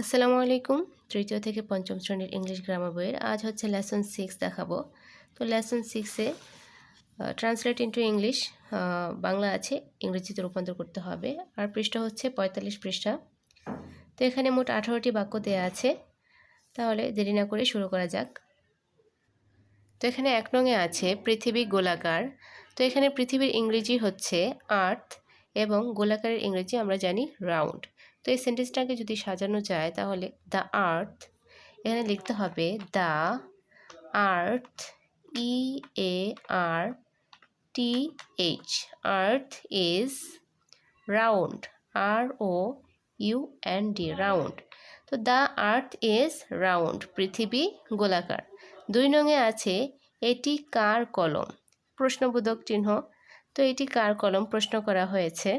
আসসালামু আলাইকুম। তৃতীয় থেকে পঞ্চম শ্রেণির ইংলিশ গ্রামার বইয়ের আজ হচ্ছে লেসন সিক্স দেখাবো। তো লেসন সিক্সে ট্রান্সলেট ইন্টু ইংলিশ বাংলা আছে, ইংরেজিতে রূপান্তর করতে হবে। আর পৃষ্ঠা হচ্ছে পঁয়তাল্লিশ পৃষ্ঠা। তো এখানে মোট আঠারোটি বাক্য দেওয়া আছে। তাহলে দেরি না করে শুরু করা যাক। তো এখানে এক নঙে আছে, পৃথিবী গোলাকার। তো এখানে পৃথিবীর ইংরেজি হচ্ছে আর্থ এবং গোলাকারের ইংরেজি আমরা জানি রাউন্ড তো এই সেন্টেন্সটাকে যদি সাজানো যায়, তাহলে দ্য আর্থ এখানে লিখতে হবে the earth E A R T H earth is round R O U N D round তো দ্য আর্থ ইজ রাউন্ড পৃথিবী গোলাকার। দুই নঙে আছে, এটি কার কলম? প্রশ্নবোধক চিহ্ন। তো এটি কার কলম? প্রশ্ন করা হয়েছে।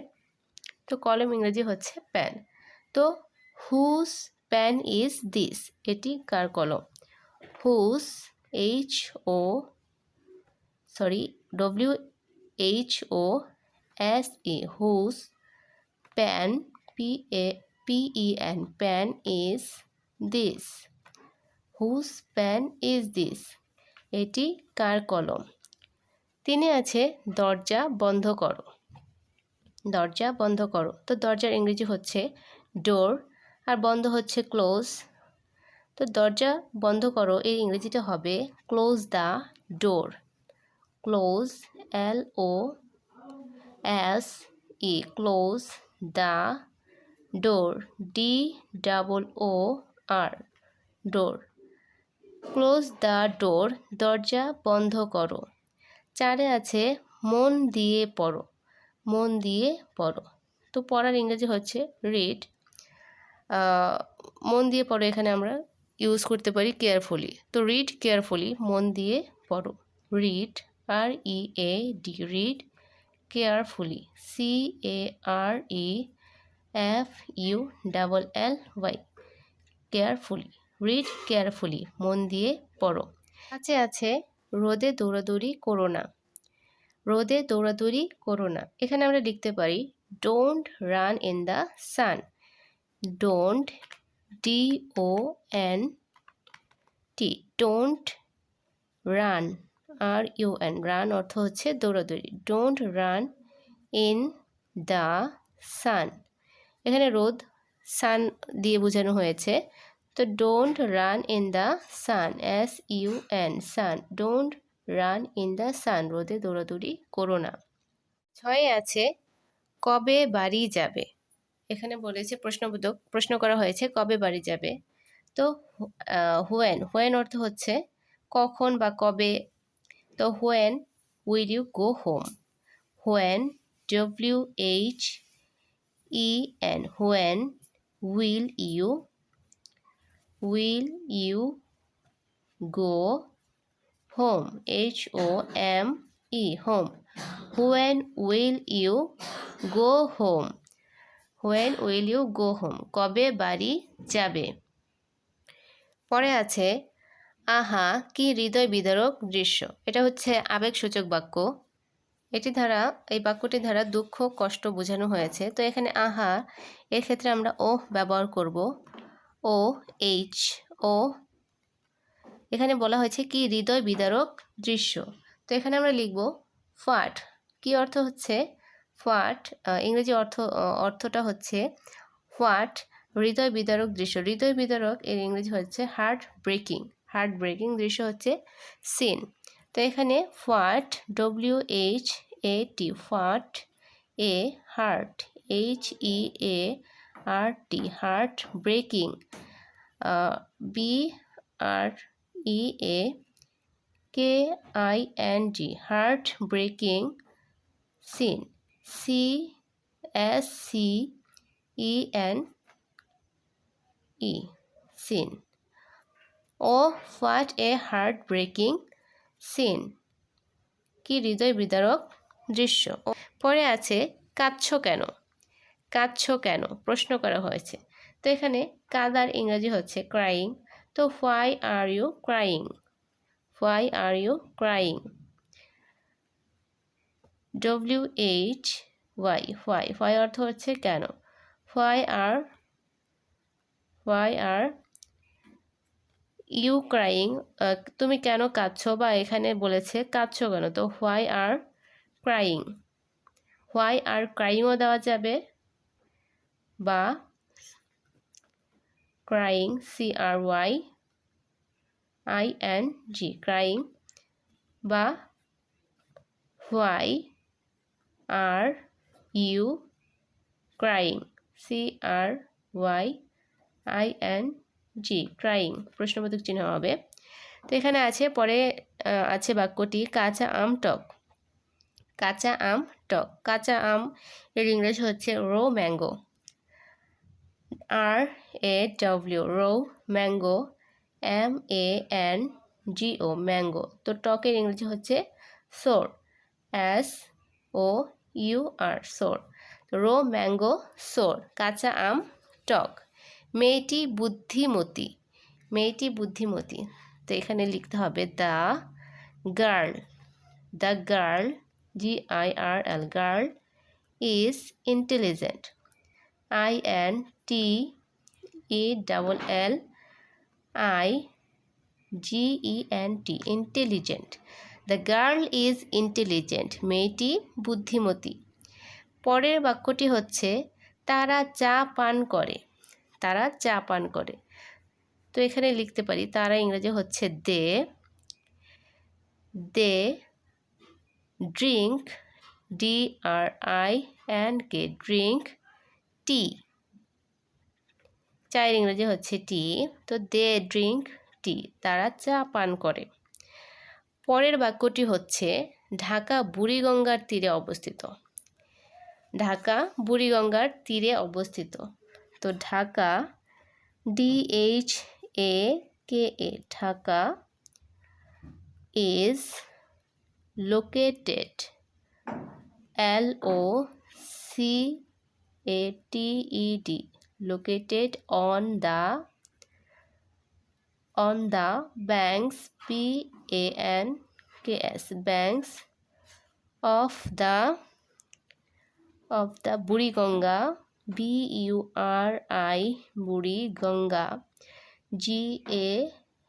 তো কলম ইংরেজি হচ্ছে প্যান তো হুজ প্যান ইজ দিস এটি কার কলম? Whose H O sorry W H O S E whose pen P A P E N pen is this whose pen is this এটি কার কলম? তিনি আছে, দরজা বন্ধ করো। দরজা বন্ধ করো। তো দরজার ইংরেজি হচ্ছে ডোর আর বন্ধ হচ্ছে ক্লোজ তো দরজা বন্ধ করো, এর ইংরেজিটা হবে close the door close L O S E close the door D double O R door close the door দরজা বন্ধ করো। চারে আছে মন দিয়ে পড়ো, মন দিয়ে পড়ো। তো পড়ার ইংরেজি হচ্ছে রিড মন দিয়ে পড়ো এখানে আমরা। ইউজ করতে পারি কেয়ারফুলি তো রিড কেয়ারফুলি মন দিয়ে পড়ো। Read R E A D read carefully C A R E F U double L Y carefully read carefully মন দিয়ে পড়ো। আছে আছে, রোদে দৌড়াদৌড়ি করো না। রোদে দৌড়াদৌড়ি করো না। এখানে আমরা লিখতে পারি don't run in the sun don't D O N T don't run R U N run অর্থ হচ্ছে দৌড়াদৌড়ি। Don't run in the sun এখানে রোদ সান দিয়ে বোঝানো হয়েছে। তো don't run in the sun S U N sun don't run in the sun রোদে দৌড়াদৌড়ি করো না। ছয়ে আছে, কবে বাড়ি যাবে? এখানে বলেছে প্রশ্নবোধক, প্রশ্ন করা হয়েছে কবে বাড়ি যাবে? তো হোয়েন হোয়েন অর্থ হচ্ছে কখন বা কবে? তো when will you go home when W H E N when will you will you go home H O M E home when will you go home when will you go home কবে বাড়ি যাবে? পরে আছে, আহা, কি হৃদয় বিদারক দৃশ্য। এটা হচ্ছে আবেগসূচক বাক্য। এটি দ্বারা এই বাক্যটি দ্বারা দুঃখ, কষ্ট বোঝানো হয়েছে। তো এখানে আহা, এর ক্ষেত্রে আমরা ও ব্যবহার করব। O H, oh. এখানে বলা হয়েছে কি হৃদয় বিদারক দৃশ্য। তো এখানে আমরা লিখব ফাট। কি অর্থ হচ্ছে ফাট ইংরেজি অর্থ অর্থটা হচ্ছে হোয়াট, হৃদয় বিদারক দৃশ্য। হৃদয় বিদারক এর ইংরেজি হচ্ছে হার্ট ব্রেকিং। হার্ট ব্রেকিং দৃশ্য হচ্ছে সিন। তো এখানে ফাট W H A T what a heart H E A R T heart breaking B R E A K I N G heart breaking scene. S C E N E E scene O what a heart breaking scene কি হৃদয় বিদারক দৃশ্য? পরে আছে, কাঁদছ কেন? কাঁদছ কেন? প্রশ্ন করা হয়েছে। তো এখানে কাদার ইংরাজি হচ্ছে ক্রাইং তো why are you crying why are you crying W H Y why why অর্থ হচ্ছে কেন? Why are why are you crying তুমি কেন কাঁদছো বা এখানে বলেছে কাঁদছো কেন? তো why are crying why are ক্রাইংও দেওয়া যাবে বা crying C R Y I N G crying বা why are you crying, C R Y I N G, crying, প্রশ্নবোধক চিহ্ন হবে। তো এখানে আছে, পরে আছে বাক্যটি, কাঁচা আম টক। কাঁচা আম টক। কাঁচা আম, এর ইংরেজি হচ্ছে raw mango. R A W, raw mango, M A N G O, mango. তো টকের ইংরেজি হচ্ছে sour, S O U R sour. Raw mango sour, কাঁচা আম, টক। মেয়েটি বুদ্ধিমতী মেয়েটি বুদ্ধিমতী। তো এখানে লিখতে হবে the girl. The girl, G I R L, girl is intelligent. I N T E double L I G E N T, intelligent. The girl is intelligent মেয়েটি বুদ্ধিমতী। পরের বাক্যটি হচ্ছে, তারা চা পান করে। তারা চা পান করে। তো এখানে লিখতে পারি, তারা ইংরেজি হচ্ছে they. They drink D R I N K, drink tea. চায়ের ইংরেজি হচ্ছে টি। তো দে ড্রিঙ্ক টি। তারা চা পান করে। পরের বাক্যটি হচ্ছে, ঢাকা বুড়িগঙ্গার তীরে অবস্থিত। ঢাকা বুড়িগঙ্গার তীরে অবস্থিত। তো Dhaka D H A K A Dhaka is located L O C A T E D located on the on the banks b a n, k s, banks of the of the buriganga b u r i buriganga g a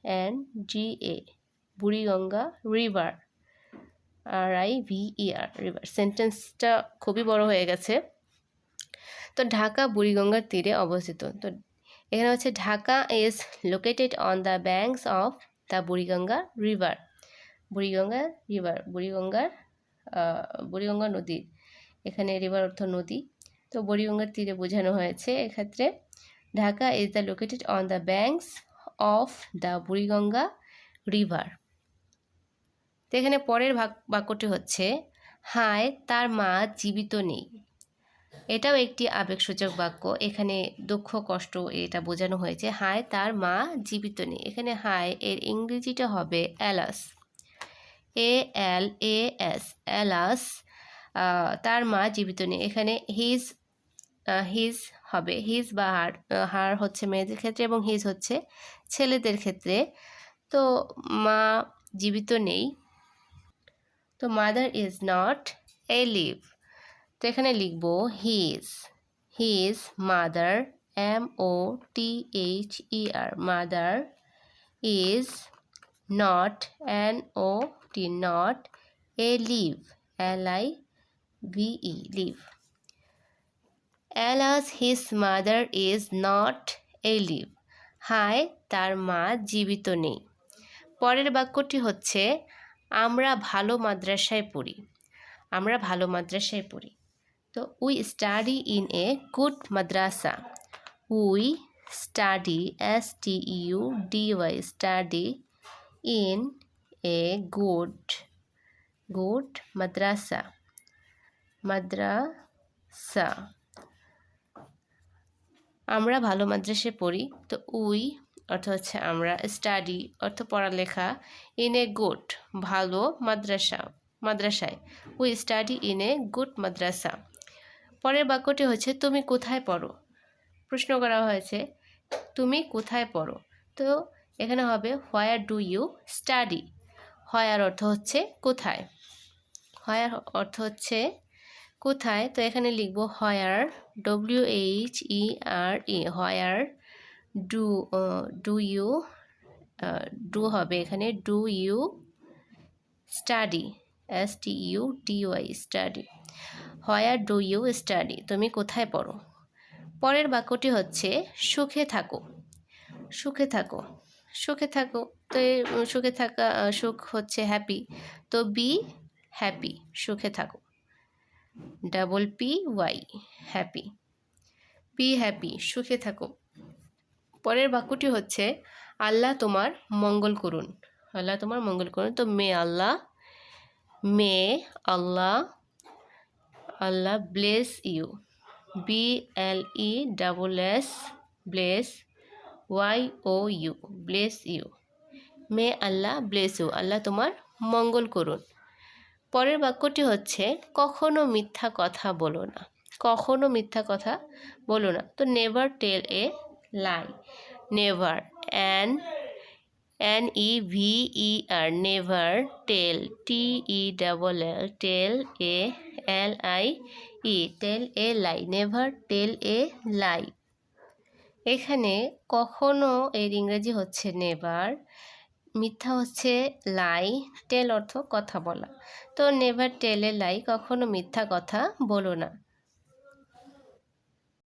n g a Buriganga river R I V E R river সেন্টেন্সটা খুবই বড় হয়ে গেছে। তো ঢাকা বুড়িগঙ্গার তীরে অবস্থিত। তো এখানে হচ্ছে Dhaka is located on the banks of the Buriganga river Buriganga river বুড়িগঙ্গার Buriganga নদীর এখানে রিভার অর্থ নদী। তো বুড়িগঙ্গার তীরে বোঝানো হয়েছে এক্ষেত্রে, Dhaka is the located on the banks of the Buriganga river তো এখানে পরের বাক্যটি হচ্ছে, হায়, তার মা জীবিত নেই। এটাও একটি আবেগসূচক বাক্য। এখানে দুঃখ, কষ্ট এটা বোঝানো হয়েছে। হায়, তার মা জীবিত নেই। এখানে হায়, এর ইংরেজিটা হবে alas. A L A S alas তার মা জীবিত নেই। এখানে হিজ হিজ হবে। হিজ বা হার হার হচ্ছে মেয়েদের ক্ষেত্রে এবং হিজ হচ্ছে ছেলেদের ক্ষেত্রে। তো মা জীবিত নেই। তো mother is not alive. তো এখানে লিখব his his mother M O T H E R mother is not N O T not alive L I V E live alas his mother is not alive হায়, তার মা জীবিত নেই। পরের বাক্যটি হচ্ছে, আমরা ভালো মাদ্রাসায় পড়ি। আমরা ভালো মাদ্রাসায় পড়ি। তো we study in a good madrasa we study S T U D Y study in a good good madrasa madrasa আমরা ভালো মাদ্রাসায় পড়ি, তো উই, অর্থ হচ্ছে আমরা স্টাডি অর্থ পড়ালেখা ইন এ গুড ভালো মাদ্রাসা, মাদ্রাসায়. We study in a good madrasa পরের বাক্যটি হচ্ছে, তুমি কোথায় পড়ো? প্রশ্ন করা হয়েছে, তুমি কোথায় পড়ো? তো এখানে হবে where do you study where অর্থ হচ্ছে, কোথায়? হোয়ার অর্থ হচ্ছে, কোথায়? তো এখানে লিখব where W H E R E where do do you do হবে এখানে do you study S T U T Y study where do you study? তুমি কোথায় পড়ো? পরের বাক্যটি হচ্ছে, সুখে থাকো। সুখে থাকো। সুখে থাকো। তো সুখে থাকা সুখ হচ্ছে হ্যাপি তো বি হ্যাপি সুখে থাকো। Double P Y happy be happy সুখে থাকো। পরের বাক্যটি হচ্ছে, আল্লাহ তোমার মঙ্গল করুন। আল্লাহ তোমার মঙ্গল করুন। তো may Allah may Allah Allah bless you. B L E double S bless Y O U, bless you. May Allah bless you. Allah তোমার মঙ্গল করুন। পরের বাক্যটি হচ্ছে, কখনো মিথ্যা কথা বলো না। কখনো মিথ্যা কথা বলো না। তো never tell a lie never an N E V E R never tell T E double L tell a L I E tell a lie never tell a lie এখানে কখনো এর ইংরেজি হচ্ছে নেভার মিথ্যা হচ্ছে লাই টেল অর্থ কথা বলা। তো নেভার টেলে লাই কখনো মিথ্যা কথা বলো না।